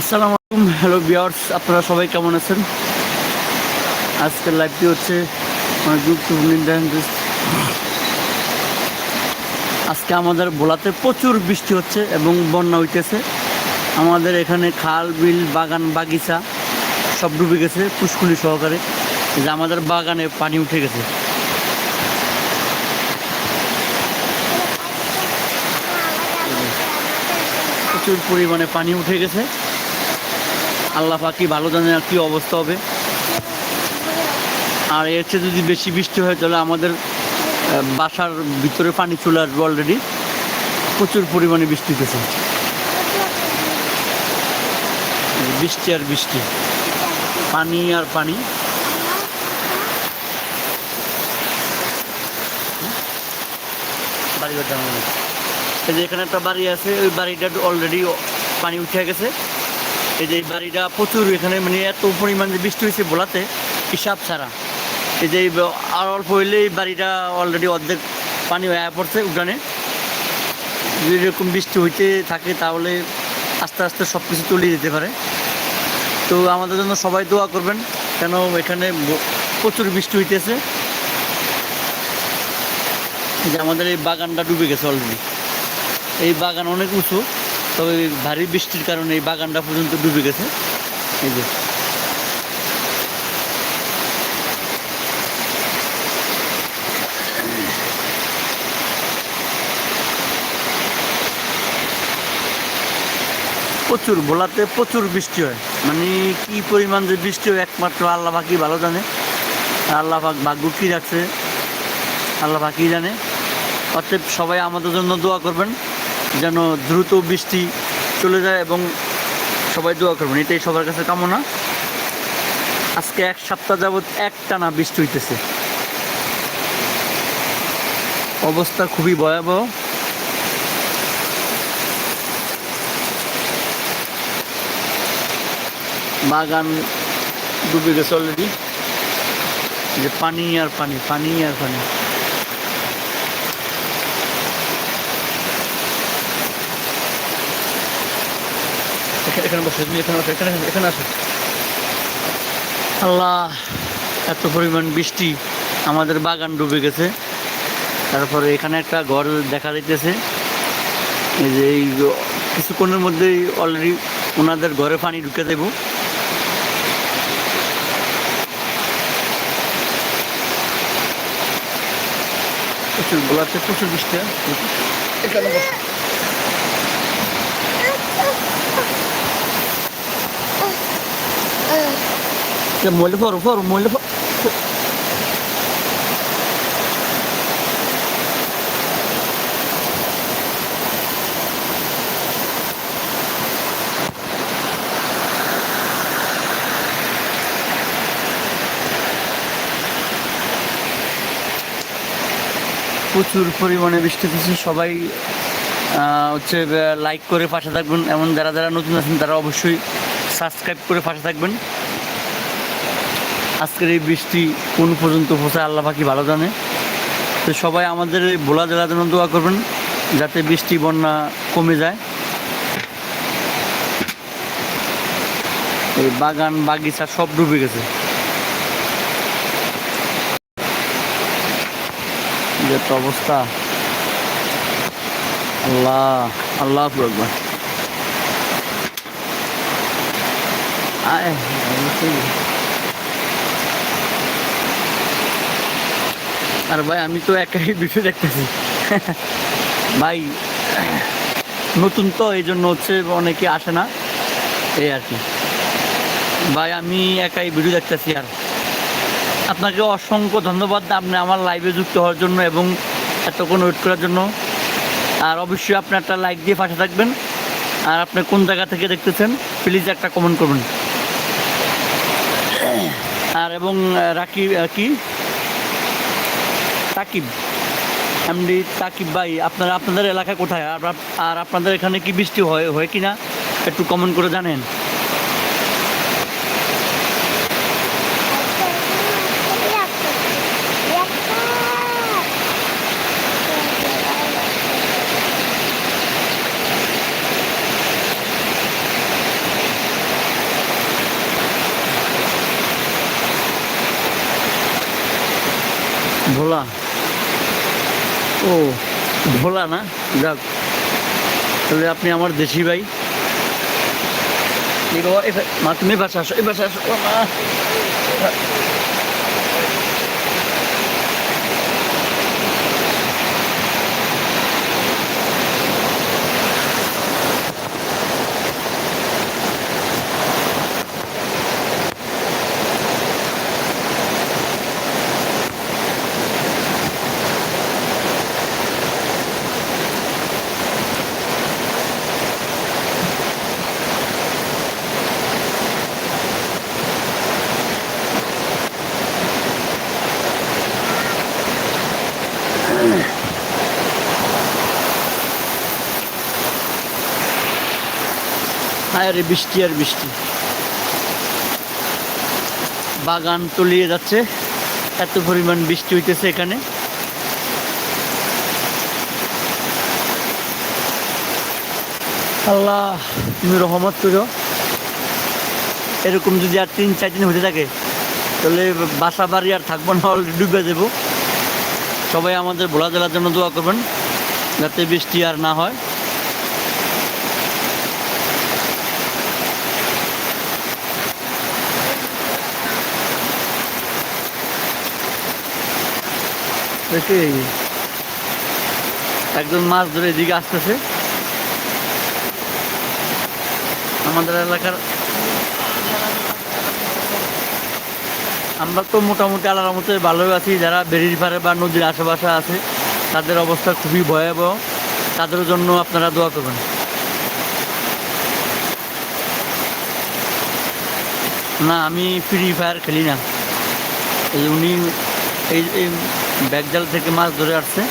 আসসালামু আলাইকুম। হ্যালো বিয়ার্স আপনারা সবাই কেমন আছেন? আজকের লাইভটি হচ্ছে ইন্টারনেট আজকে আমাদের ভোলাতে প্রচুর বৃষ্টি হচ্ছে এবং বন্যা হইতেছে। আমাদের এখানে খাল, বিল, বাগান, বাগিচা সব ডুবে গেছে পুষ্কুলি সহকারে। যে আমাদের বাগানে পানি উঠে গেছে। প্রচুর পরিমাণে পানি উঠে গেছে। আল্লাহ পাকি ভালো জানে আর কি অবস্থা হবে। আর এর চেয়ে যদি বেশি বৃষ্টি হয়, তাহলে আমাদের বাসার ভিতরে পানি চলে আসবে অলরেডি প্রচুর পরিমাণে বৃষ্টি হতেছে বৃষ্টি আর বৃষ্টি। পানি আর পানি। বাড়ি এই যে এখানে একটা বাড়ি আছে, ওই বাড়িটা অলরেডি পানি উঠে গেছে। এই যে এই বাড়িটা প্রচুর, এখানে মানে এত পরিমাণ যে বৃষ্টি হয়েছে বলাতে হিসাব ছাড়া। এই যে আর অল্প হইলে এই বাড়িটা অলরেডি অর্ধেক পানি হয়ে পড়ছে উঠানে। যদি এরকম বৃষ্টি হইতে থাকে তাহলে আস্তে আস্তে সব কিছু তলিয়ে যেতে পারে। তো আমাদের জন্য সবাই দোয়া করবেন কেন এখানে প্রচুর বৃষ্টি হইতেছে। যে আমাদের এই বাগানটা ডুবে গেছে অলরেডি এই বাগান অনেক উঁচু। তবে ভারী বৃষ্টির কারণে এই বাগানটা পর্যন্ত ডুবে গেছে। এই যে। প্রচুর ভোলাতে প্রচুর বৃষ্টি হয়। মানে কি পরিমাণ যে বৃষ্টি হয় একমাত্র আল্লাহ পাকি ভালো জানে। আল্লাহ পাক ভাগ্য কী রাখছে, আল্লাহ পাকি জানে। অতএব সবাই আমাদের জন্য দোয়া করবেন। যেন দ্রুত বৃষ্টি চলে যায় এবং সবাই দোয়া করবেন, এটাই সবার কাছে কামনা। আজকে এক সপ্তাহ যাবৎ একটানা বৃষ্টি হইতেছে। অবস্থা খুবই ভয়াবহ। বাগান ডুবে গেছে অলরেডি যে পানি আর পানি পানি আর পানি। এখানে- এখানে বসে তুমি এখানে বসো এখানে এখানে আসো। আল্লাহ এত পরিমাণ বৃষ্টি আমাদের বাগান ডুবে গেছে। তারপরে এখানে একটা ঘর দেখা যাইতেছে। এই যে এই কিছুক্ষণের মধ্যেই অলরেডি ওনাদের ঘরে পানি ঢুকে দেব। প্রচুর গোলাতে প্রচুর বৃষ্টি হয়। এখানে por por muele por. প্রচুর পরিমাণে বৃষ্টি হচ্ছে সবাই হচ্ছে লাইক করে পাশে থাকবেন এমন যারা যারা নতুন আছেন, তারা অবশ্যই সাবস্ক্রাইব করে পাশে থাকবেন আজকের এই বৃষ্টি কোন পর্যন্ত পৌঁছায় আল্লাহ পাখি ভালো জানে? তো সবাই আমাদের ভোলা জেলার জন্য দোয়া করবেন যাতে বৃষ্টি, বন্যা কমে যায়। এই বাগান, বাগিচা সব ডুবে গেছে। অবস্থা। আল্লাহ আল্লাহ আকবার। আয়। আর ভাই, আমি তো একাই ভিডিও দেখতেছি। ভাই, নতুন তো, এই জন্য হচ্ছে অনেকে আসে না। এই আর কি। ভাই, আমি একাই ভিডিও দেখতেছি আর। আপনাকে অসংখ্য ধন্যবাদ, আপনি আমার লাইভে যুক্ত হওয়ার জন্য এবং এতক্ষণ ওয়েট করার জন্য। আর অবশ্যই আপনি একটা লাইক দিয়ে পাশে থাকবেন। আর আপনি কোন জায়গা থেকে দেখতেছেন প্লিজ একটা কমেন্ট করবেন। আর এবং রাকি কি? তাকিব। এমনি তাকিব ভাই, আপনারা আপনাদের এলাকা কোথায়? আর আর আপনাদের এখানে কি বৃষ্টি হয় হয় কি না একটু কমেন্ট করে জানেন। ভোলা। ও ভোলা না? যাক তাহলে আপনি আমার দেশি ভাই। এই বাবা, ভাই- মা তুমি বাসা আসো এই বাসা আসো। মা হায় রে বৃষ্টি আর বৃষ্টি। বাগান তলিয়ে যাচ্ছে, এত পরিমাণ বৃষ্টি হইতেছে এখানে। আল্লাহ, তুমি রহমত করো এরকম যদি আর তিন, চার দিন হতে থাকে, তাহলে বাসা বাড়ি আর থাকব না অলরেডি ডুবে দেবো সবাই আমাদের ভোলা জেলার জন্য দোয়া করবেন, যাতে বৃষ্টি আর না হয়। একজন মাছ ধরে এদিকে আসতেছে। আমাদের এলাকার আমরা তো মোটামুটি আলাদার মতো ভালোই আছি। যারা বেরির পারে বা নদীর আশেপাশে আছে, তাদের অবস্থা খুবই ভয়াবহ। তাদের জন্য আপনারা দোয়া করবেন। না, আমি ফ্রি ফায়ার খেলি না। এই উনি এই ব্যাগজাল থেকে মাছ ধরে আসছে।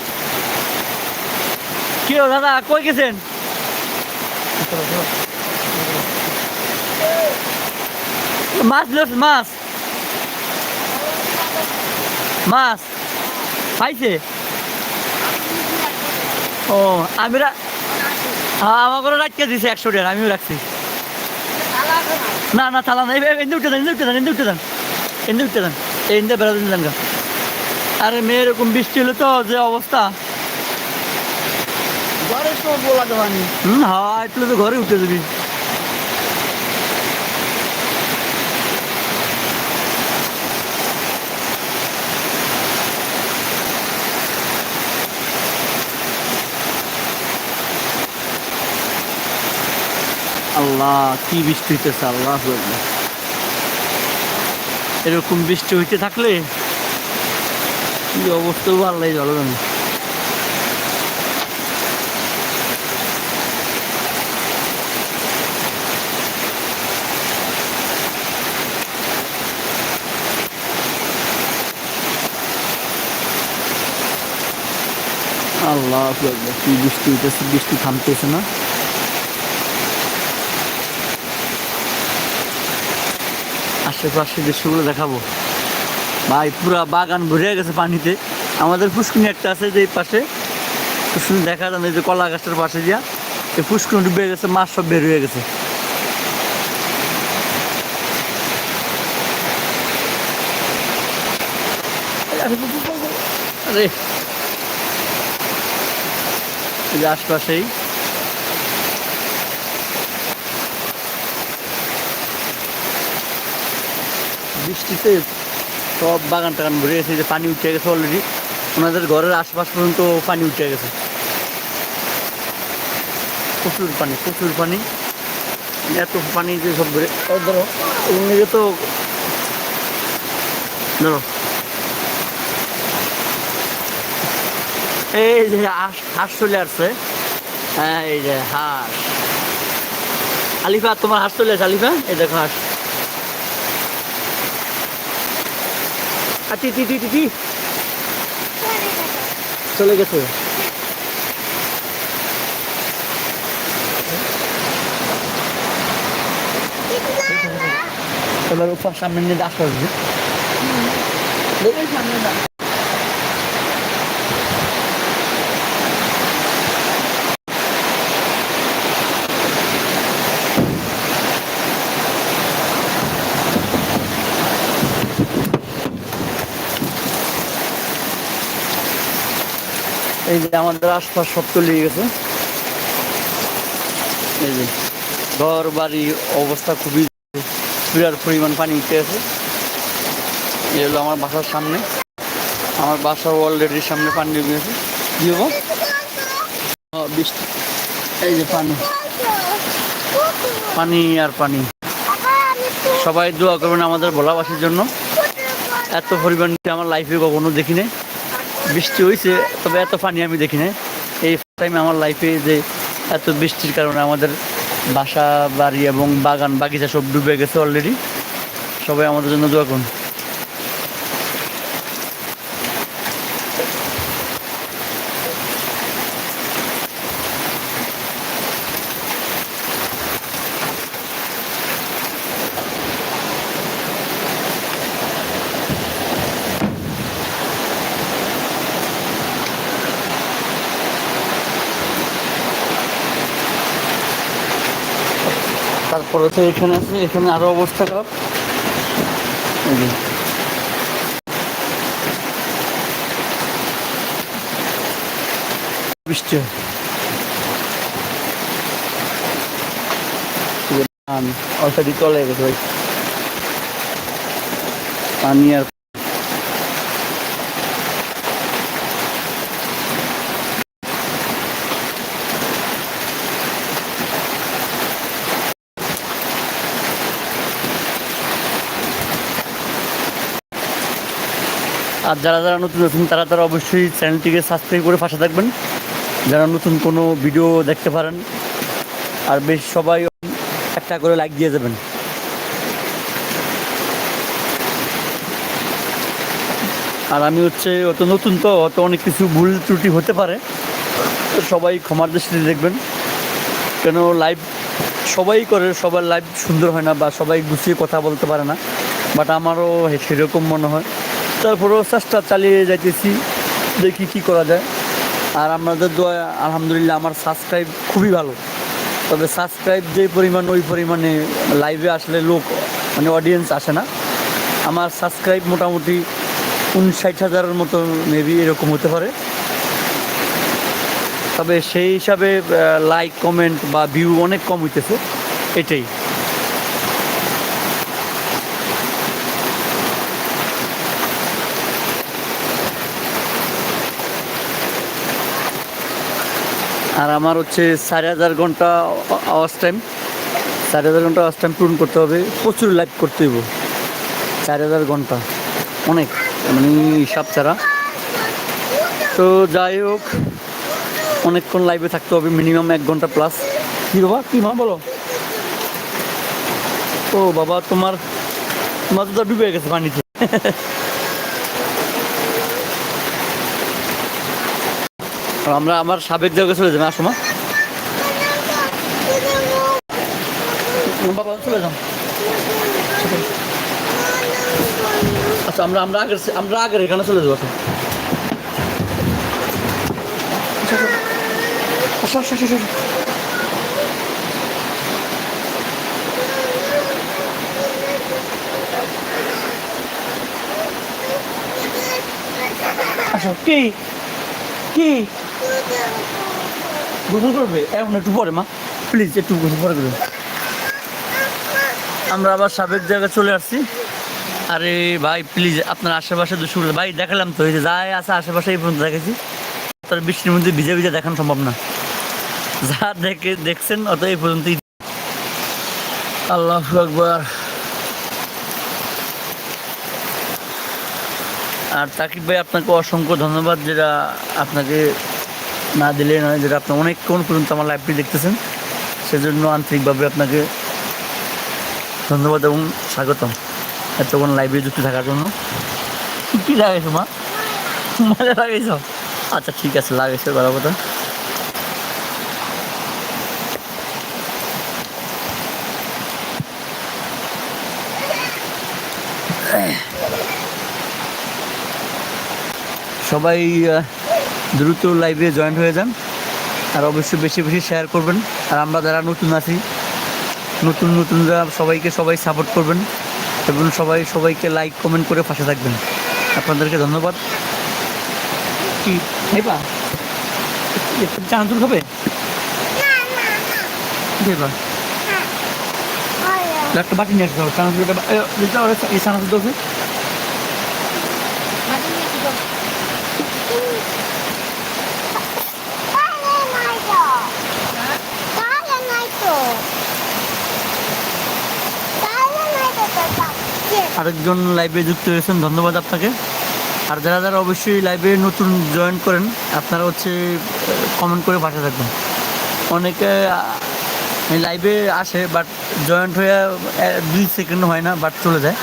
কি দাদা, কই গেছেন? মাছ লোস, মাছ। মাছ। পাইছে? ও আমি আমাকে রাখতে দিছে একশো টাকা আমিও রাখছি। না না, থালা না উঠে দেন উঠে দেন উঠে দেন উঠে দেন এনে বেড়া দেন গা। আরে মেয়ে এরকম বৃষ্টি হলো তো যে অবস্থা। ঘরে সব বলা দেওয়ানি হুম একটু তো ঘরে উঠে যাবি আল্লাহ কি বৃষ্টি হইতেছে আল্লাহ। এরকম বৃষ্টি হইতে থাকলে কি অবস্থা ভালো জানে। আল্লাহ কি বৃষ্টি হইতেছে বৃষ্টি থামতেছে না। আশেপাশে দৃশ্যগুলো দেখাবো। ভাই পুরা বাগান ভরে গেছে পানিতে। আমাদের ফুসকুনি একটা আছে যে পাশে। ফুসকুনি দেখা যায় না, এই যে কলা গাছটার পাশে দিয়া। এই ফুসকুনি ডুবে গেছে মাছ সব বের হয়ে গেছে। আশপাশেই। বৃষ্টিতে সব বাগান টাগান ভরে গেছে যে পানি উঠে গেছে অলরেডি ওনাদের ঘরের আশপাশ পর্যন্ত পানি উঠে গেছে। প্রচুর পানি প্রচুর পানি। এত পানি যে সব ভরে ধরো এমনিতে তো ধরো। এই যে হাঁস হাঁস চলে আসছে। হ্যাঁ এই যে হাঁস। আলিফা, তোমার হাঁস চলে আসছে, আলিফা? এই দেখো হাঁস। আটি টি টি টি চলে গেছে। এবার উপর সামনে আসবে সামনে এই যে আমাদের আশপাশ সব তলিয়ে গেছে। এই যে ঘর, বাড়ি অবস্থা খুবই বিরাট পরিমাণ পানি উঠে আছে। এই হলো আমার বাসার সামনে। আমার বাসা অলরেডি সামনে পানি ঢুকে গেছে। হব এই যে পানি। পানি আর পানি। সবাই দোয়া করবেন আমাদের ভোলাবাসীর জন্য। এত পরিমাণ আমার লাইফে কখনো দেখি নাই বৃষ্টি হয়েছে, তবে এত পানি আমি দেখি না এই টাইমে আমার লাইফে যে এত বৃষ্টির কারণে আমাদের বাসা, বাড়ি এবং বাগান, বাগিচা সব ডুবে গেছে অলরেডি সবাই আমাদের জন্য দোয়া করুন। তারপরে এখানে আছে এখানে আরও অবস্থা খারাপ। পানি আর আর যারা যারা নতুন নতুন তারা তারা অবশ্যই চ্যানেলটিকে সাবস্ক্রাইব করে পাশে থাকবেন। যারা নতুন কোনো ভিডিও দেখতে পারেন, আর বেশ সবাই একটা করে লাইক দিয়ে যাবেন আর আমি হচ্ছে, অত নতুন তো, অত অনেক কিছু ভুল ত্রুটি হতে পারে। সবাই ক্ষমার দৃষ্টিতে দেখবেন। কেন লাইভ সবাই করে, সবার লাইভ সুন্দর হয় না বা সবাই গুছিয়ে কথা বলতে পারে না। বাট আমারও সেরকম মনে হয়। তারপরেও চেষ্টা চালিয়ে যাইতেছি, দেখি কি করা যায়। আর আমাদের দোয়া, আলহামদুলিল্লাহ আমার সাবস্ক্রাইব খুবই ভালো। তবে সাবস্ক্রাইব যে পরিমাণ, ওই পরিমাণে লাইভে আসলে লোক মানে অডিয়েন্স আসে না। আমার সাবস্ক্রাইব মোটামুটি উনষাট হাজারের মতো মেবি এরকম হতে পারে। তবে সেই হিসাবে লাইক কমেন্ট বা ভিউ অনেক কম হইতেছে, এটাই। আর আমার হচ্ছে চার হাজার ঘণ্টা আওয়াজ টাইম চার হাজার ঘণ্টা আওয়াজ টাইম পূরণ করতে হবে প্রচুর লাইভ করতে হইব। চার হাজার ঘণ্টা অনেক মানে হিসাব ছাড়া। তো যাই হোক অনেকক্ষণ লাইভে থাকতে হবে মিনিমাম এক ঘণ্টা প্লাস কী বাবা কী মা বলো? ও বাবা তোমার তোমার তো ডুবে গেছে পানিতে। আমরা আমার সাবেক জায়গায় চলে যাব, আসো মা। বাবা, চলে আচ্ছা আমরা আমরা আগের আমরা আগের এখানে চলে যাব আচ্ছা। আসো, কি? কি? গোসল করবে? এখন একটু পরে, মা। প্লিজ একটু গোসল পরে করবে। আমরা আবার সাবেক জায়গায় চলে আসছি। আরে ভাই প্লিজ আপনার আশেপাশে দুশো ভাই, দেখালাম তো, এই যে যাই আছে আশেপাশে এই পর্যন্ত দেখেছি তার বৃষ্টির মধ্যে ভিজে ভিজে দেখানো সম্ভব না। যা দেখে দেখছেন অত এই পর্যন্তই আল্লাহ একবার আর তাকিব ভাই, আপনাকে অসংখ্য ধন্যবাদ, যেটা আপনাকে না দিলে নয় যেটা আপনি অনেকক্ষণ পর্যন্ত আমার লাইভটি দেখতেছেন। সেজন্য আন্তরিকভাবে আপনাকে ধন্যবাদ এবং স্বাগতম এতক্ষণ লাইভে যুক্ত থাকার জন্য। কী লাগাইছো, মা? মজা লাগাইছ? আচ্ছা ঠিক আছে, লাগাইছো ভালো কথা সবাই দ্রুত লাইভে জয়েন হয়ে যান। আর অবশ্যই বেশি বেশি শেয়ার করবেন। আর আমরা যারা নতুন আছি নতুন নতুনরা সবাইকে সবাই সাপোর্ট করবেন এবং সবাই সবাইকে লাইক কমেন্ট করে পাশে থাকবেন। আপনাদেরকে ধন্যবাদ। কি? নেবা চানাচুর খাবে? দেবা? হ্যাঁ একটা বাটি নিয়ে আসতে হবে চানাচুর হবে, এই চানাচুর দোষে তাহলে নাই তো তাহলে নাই তো তাহলে নাই তো তোর বাচ্চা আরেকজন লাইভে যুক্ত হয়েছেন, ধন্যবাদ আপনাকে। আর যারা যারা অবশ্যই লাইভে নতুন জয়েন করেন, আপনারা হচ্ছে কমেন্ট করে পাঠিয়ে থাকবেন। অনেকে লাইভে আসে বাট জয়েন্ট হয়ে দুই সেকেন্ড হয় না বাট চলে যায়।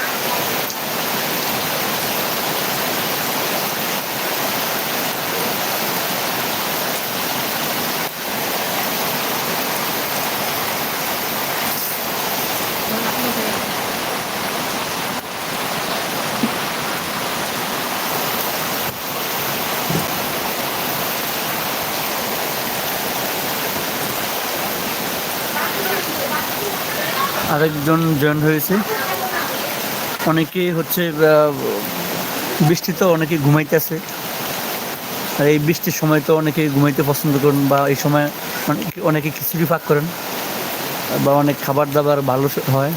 আরেকজন জয়েন হয়েছে। অনেকে হচ্ছে বৃষ্টিতে অনেকে ঘুমাইতেছে আর এই বৃষ্টির সময় তো অনেকে ঘুমাইতে পছন্দ করেন বা এই সময় অনেকে খিচুড়ি পাক করেন। বা অনেক খাবার দাবার ভালো হয়।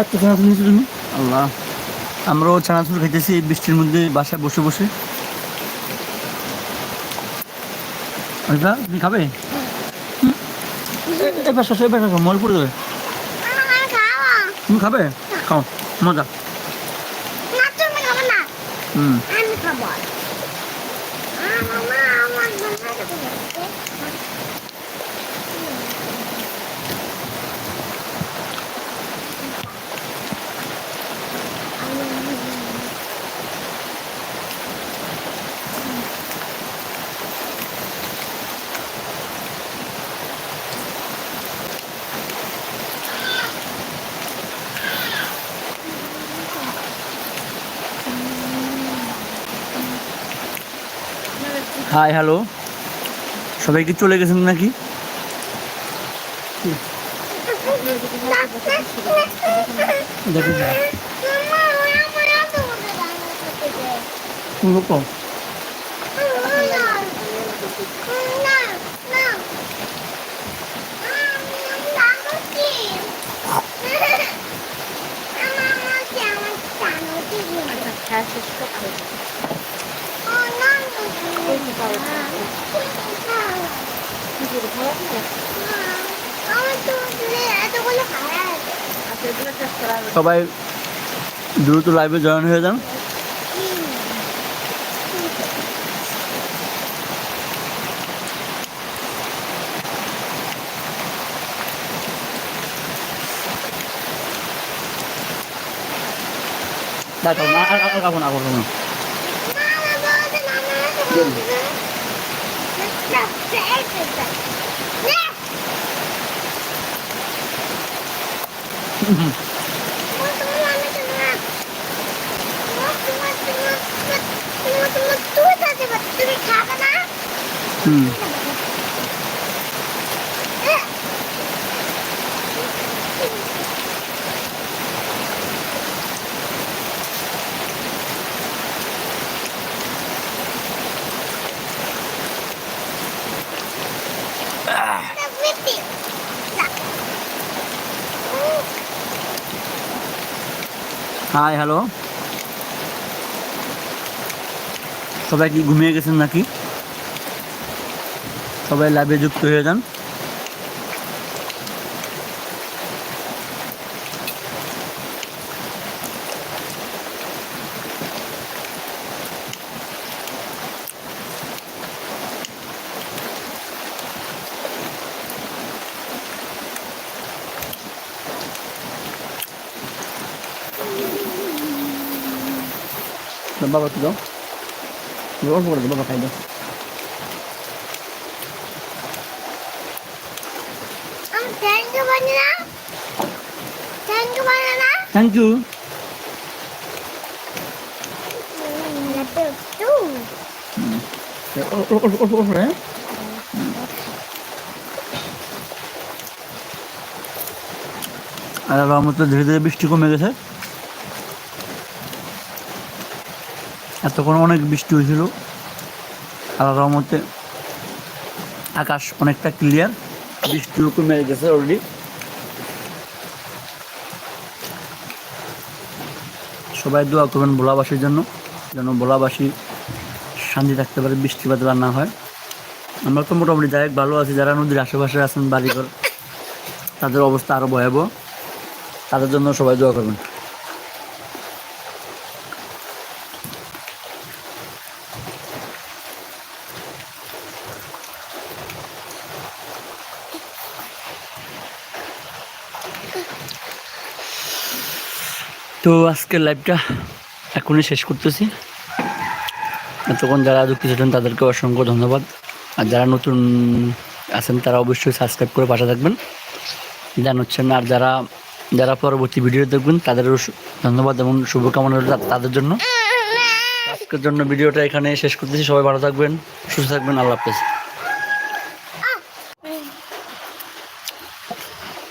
এত চানাচুর নিয়েছো তুমি আল্লাহ আমরাও চানাচুর খাইতেছি এই বৃষ্টির মধ্যে বাসায় বসে বসে। আচ্ছা তুমি খাবে? হুম? এ- এ পাশে আসো, এ পাশে আসো, মল পড়ে খাওয়া তুমি খাবে? খাও মজা। হুম আমি খাব আমার মা আমার বানাতে বলেছে হাই হ্যালো সবাই কি চলে গেছেন নাকি? সবাই দ্রুত লাইভে জয়েন হয়ে যান। না আর খাব না খাব না। তুমি খাবে না হুম হাই হ্যালো সবাই কি ঘুমিয়ে গেছেন নাকি? সবাই লাইভে যুক্ত হয়ে যান। বাবা কি দাও অল্প করে দে, বাবা খাই দাও আমি থ্যাংক ইউ বলি না থ্যাংক ইউ বলে না থ্যাংক ইউ একটু একটু অল্প অল্প অল্প অল্প হ্যাঁ আর রহমতে ধীরে ধীরে বৃষ্টি কমে গেছে এতক্ষণ অনেক বৃষ্টি হয়েছিল। আর রহমতে আকাশ অনেকটা ক্লিয়ার বৃষ্টিও কমে গেছে অলরেডি সবাই দোয়া করবেন ভোলাবাসীর জন্য, যেন ভোলাবাসী শান্তি থাকতে পারে বৃষ্টিপাত আর না হয়। আমরা তো মোটামুটি যাই ভালো আছি, যারা নদীর আশেপাশে আছেন, বাড়িঘর, তাদের অবস্থা আরও ভয়াবহ। তাদের জন্য সবাই দোয়া করবেন। তো আজকের লাইভটা এখনই শেষ করতেছি। এতক্ষণ যারা যুক্ত ছিলেন তাদেরকে অসংখ্য ধন্যবাদ। আর যারা নতুন আছেন, তারা অবশ্যই সাবস্ক্রাইব করে পাশে থাকবেন। জানাচ্ছেন আর যারা যারা পরবর্তী ভিডিও দেখবেন, তাদেরও ধন্যবাদ এবং শুভকামনা তাদের জন্য। আজকের জন্য ভিডিওটা এখানে শেষ করতেছি। সবাই ভালো থাকবেন, সুস্থ থাকবেন। আল্লাহ হাফেজ।